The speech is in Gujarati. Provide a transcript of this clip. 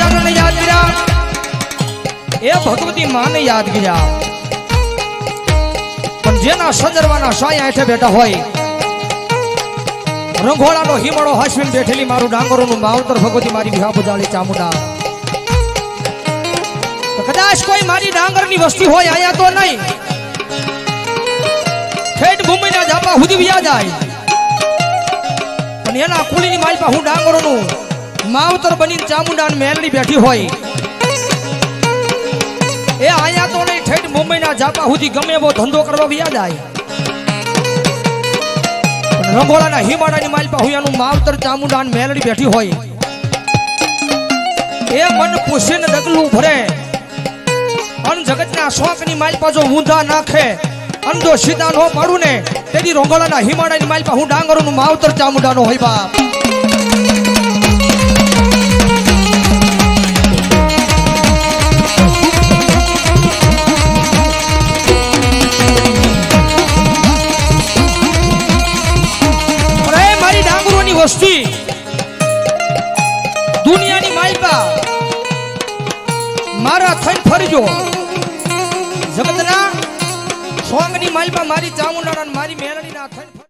જાગરણને યાદ કર્યા? એ ભગવતી માને યાદ કર્યા. પણ જેના સજરવાના સાયા હેઠે બેઠા હોય, રંગોળાનો હિમળો હાસવીને બેઠેલી મારું ડાંગરોનું માવતર ભગવતી મારી વિહા બજાળી ચામુંડા. કદાચ કોઈ મારી ડાંગરની વસ્તી હોય, આયા તો નહીં. ઠેઠ ભૂમિના જાપા સુધી વ્યા જાય. પણ એના કુલીની માલપા હું ડાંગરોનું માવતર બની ચામુંડા મેલડી બેઠી હોય. એ આયા તો નહીં, ઠેઠ મુંબઈના જાપા સુધી ગમે એવો ધંધો કરવા જાય. પણ રંગોળાના હિમાડાની માલપા એનું માવતર ચામુંડા મેલડી બેઠી હોય. એ મન પૂછીને ડગલું ભરે. અન જગતના શોખની માલપા જો ઊંધા નાખે. અન જો સીધા નો પાડું ને, તેની રોંગોળાના હિમાડાની માલપા હું ડાંગરોનું માવતર ચામુંડાનો હોય બાપ. વસ્તી દુનિયાની માલિકા મારા થઈને ફરજો જગતના સોંગની માલિકા મારી ચામુંડાના મારી મેલડીના થઈને ફર-